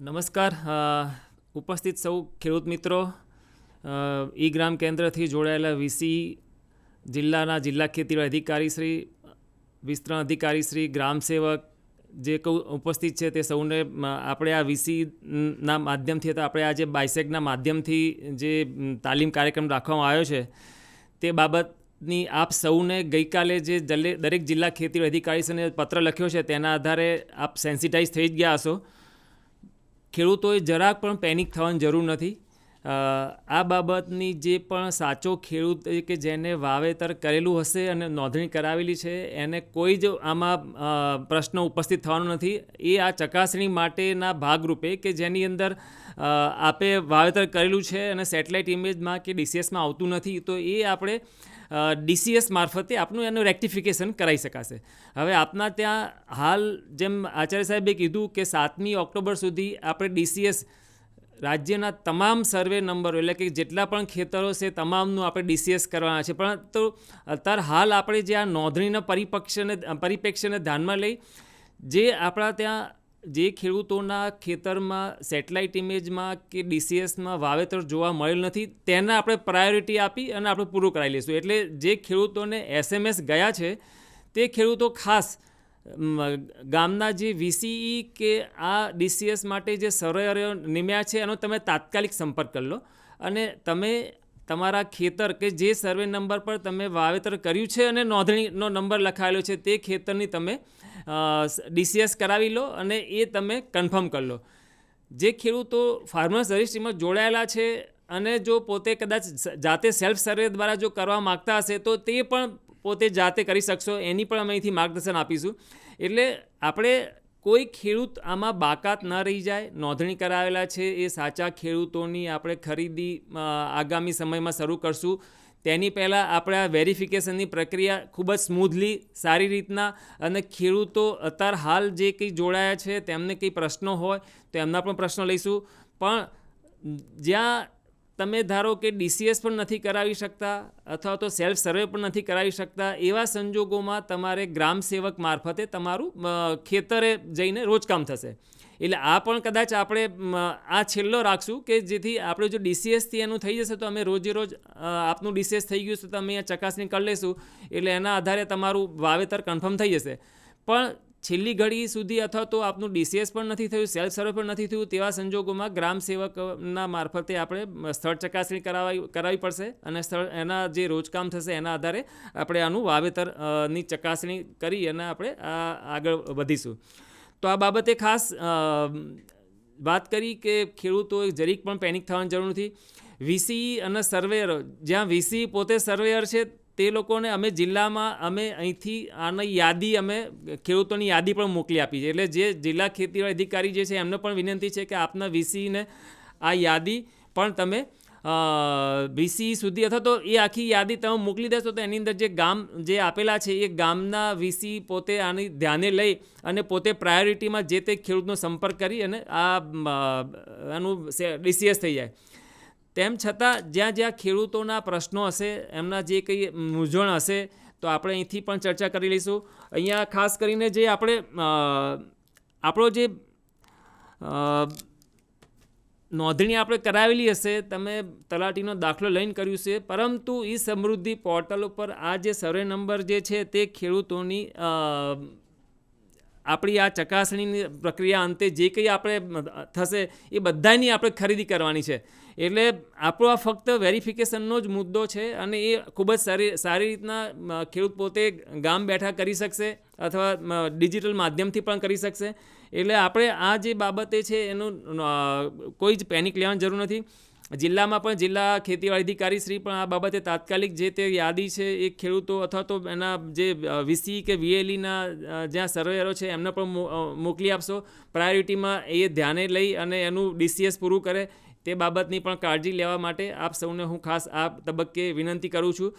નમસ્કાર ઉપસ્થિત સૌ ખેડૂત મિત્રો. ઈ ગ્રામ કેન્દ્રથી જોડાયેલા વીસી જિલ્લાના જિલ્લા ખેતી અધિકારી શ્રી, વિસ્તરણ અધિકારી શ્રી, ગ્રામ સેવક જે કહું ઉપસ્થિત છે તે સૌને આપણે આ વીસીના માધ્યમથી તો આપણે આ જે બાયસેકના માધ્યમથી જે તાલીમ કાર્યક્રમ રાખવામાં આવ્યો છે, તે બાબતની આપ સૌને ગઈકાલે જે દરેક જિલ્લા ખેતી અધિકારીશ્રીને પત્ર લખ્યો છે, તેના આધારે આપ સેન્સિટાઈઝ થઈ જ ગયા હશો. ખેડૂતોએ જરાક પણ પેનિક થવાની જરૂર નથી. આ બાબતની જે પણ સાચો ખેડૂત કે જેને વાવેતર કરેલું હશે અને નોંધણી કરાવેલી છે, એને કોઈ જ આમાં પ્રશ્ન ઉપસ્થિત થવાનો નથી. એ આ ચકાસણી માટેના ભાગરૂપે કે જેની અંદર આપે વાવેતર કરેલું છે અને સેટેલાઇટ ઇમેજમાં કે ડીસીએસમાં આવતું નથી, તો એ આપણે ડીસીએસ મારફતે આપનું એનું રેક્ટિફિકેશન કરાવી શકાશે. હવે આપના ત્યાં હાલ જેમ આચાર્ય સાહેબે કીધું કે સાતમી ઓક્ટોબર સુધી આપણે ડીસીએસ રાજ્યના તમામ સર્વે નંબરો, એટલે કે જેટલા પણ ખેતરો છે, તમામનું આપણે ડીસીએસ કરવાના છે. પણ તો અત્યારે હાલ આપણે જે આ નોંધણીના પરિપક્ષને, પરિપ્રેક્ષ્યને ધ્યાનમાં લઈ, જે આપણા ત્યાં જે ખેડૂતોના ખેતરમાં સેટેલાઇટ ઇમેજમાં કે ડીસીએસમાં વાવેતર જોવા મળેલ નથી, તેને આપણે પ્રાયોરિટી આપી અને આપણે પૂરું કરાવી લઈશું. એટલે જે ખેડૂતોને એસએમએસ ગયા છે, તે ખેડૂતો ખાસ ગામના જે વીસીઈ કે આ ડીસીએસ માટે જે સરોવરો નિમ્યા છે, એનો તમે તાત્કાલિક સંપર્ક કરી લો. અને તમે તમારા ખેતર કે જે સર્વે નંબર પર તમે વાવેતર કર્યું છે અને નોંધણીનો નંબર લખાયેલો છે, તે ખેતરની તમે ડીસીએસ કરાવી લો અને એ તમે કન્ફર્મ કરી લો. જે ખેડૂતો ફાર્મર્સ રજિસ્ટ્રીમાં જોડાયેલા છે અને જો પોતે કદાચ જાતે સેલ્ફ સર્વે દ્વારા જો કરવા માગતા હશે, તો તે પણ પોતે જાતે કરી શકશો, એની પણ અમે અહીંથી માર્ગદર્શન આપીશું. એટલે આપણે કોઈ ખેડૂત આમાં બાકાત ન રહી જાય, નોંધણી કરાવેલા છે, એ સાચા ખેડૂતોની આપણે ખરીદી આગામી સમયમાં શરૂ કરશું. તેની પહેલાં આપણે આ વેરિફિકેશનની પ્રક્રિયા ખૂબ જ સ્મૂથલી, સારી રીતના અને ખેડૂતો અત્યાર હાલ જે કંઈ જોડાયા છે, તેમને કંઈ પ્રશ્નો હોય, તો એમના પણ પ્રશ્નો લઈશું. પણ જ્યાં તમે ધારો કે ડીસીએસ પણ નથી કરાવી શકતા અથવા તો સેલ્ફ સર્વે પણ નથી કરાવી શકતા, એવા સંજોગોમાં તમારે ગ્રામ સેવક મારફતે તમારું ખેતરે જઈને રોજકામ થશે. એટલે આ પણ કદાચ આપણે આ છેલ્લો રાખશું કે જેથી આપણે જો ડીસીએસથી એનું થઈ જશે તો અમે રોજે રોજ આપનું ડીસીએસ થઈ ગયું છે તો અમે અહીંયા ચકાસણી કરી લઈશું એટલે એના આધારે તમારું વાવેતર કન્ફર્મ થઈ જશે. પણ છેલ્લી ઘડી સુધી અથવા તો આપનું ડીસીએસ પણ નથી થયું, સેલ્ફ સર્વે પણ નથી થયું, તેવા સંજોગોમાં ગ્રામ સેવકના મારફતે આપણે સ્થળ ચકાસણી કરાવી કરાવવી પડશે અને સ્થળ, એના જે રોજકામ થશે એના આધારે આપણે આનું વાવેતરની ચકાસણી કરી અને આપણે આગળ વધીશું. તો આ બાબતે ખાસ વાત કરી કે ખેડૂતોએ જરીક પણ પેનિક થવાની જરૂર નથી. વીસી અને સર્વેયર જ્યાં વીસી પોતે સર્વેયર છે તે લોકોને અમે જિલ્લામાં, અમે અહીંથી આની યાદી, અમે ખેડૂતોની યાદી પણ મોકલી આપી છે. એટલે જે જિલ્લા ખેતી અધિકારી જે છે, એમને પણ વિનંતી છે કે આપના વીસીને આ યાદી પણ તમે વીસી સુધી અથવા તો એ આખી યાદી તમે મોકલી દેશો તો એની અંદર જે ગામ જે આપેલા છે, એ ગામના વીસી પોતે આની ધ્યાને લઈ અને પોતે પ્રાયોરિટીમાં જે તે ખેડૂતનો સંપર્ક કરી અને આનું ડીસીએસ થઈ જાય. તેમ છતાં, જ્યાં જ્યાં ખેડૂતોના પ્રશ્નો હશે, એમના જે કંઈ મૂંઝવણ હશે, તો આપણે અહીંથી પણ ચર્ચા કરી લઈશું. અહીંયા ખાસ કરીને જે આપણે આપણો જે નોંધણી આપણે કરાવેલી હશે, તમે તલાટીનો દાખલો લઈને કર્યું છે. પરંતુ એ સમૃદ્ધિ પોર્ટલ ઉપર આ જે સર્વે નંબર જે છે, તે ખેડૂતોની આપણી આ ચકાસણીની પ્રક્રિયા અંતે જે કંઈ આપણે થશે એ બધાની આપણે ખરીદી કરવાની છે. એટલે આપણો આ ફક્ત વેરિફિકેશનનો જ મુદ્દો છે અને એ ખૂબ જ સારી સારી રીતના ખેડૂત પોતે ગામ બેઠા કરી શકશે અથવા ડિજિટલ માધ્યમથી પણ કરી શકશે. એટલે આપણે આ જે બાબતે છે એનું કોઈ જ પેનિક લેવાની જરૂર નથી. જિલ્લામાં પણ જિલ્લા ખેતીવાડી અધિકારી શ્રી પણ આ બાબતે તાત્કાલિક જે તે યાદી છે એ ખેડૂતો અથવા તો એના જે વીસી કે વીએલઈના જ્યાં સર્વેયરો છે એમને પણ મોકલી આપશો. પ્રાયોરિટીમાં એ ધ્યાને લઈ અને એનું ડીસીએસ પૂરું કરે તે બાબતની પણ કાળજી લેવા માટે આપ સૌને હું ખાસ આ તબક્કે વિનંતી કરું છું.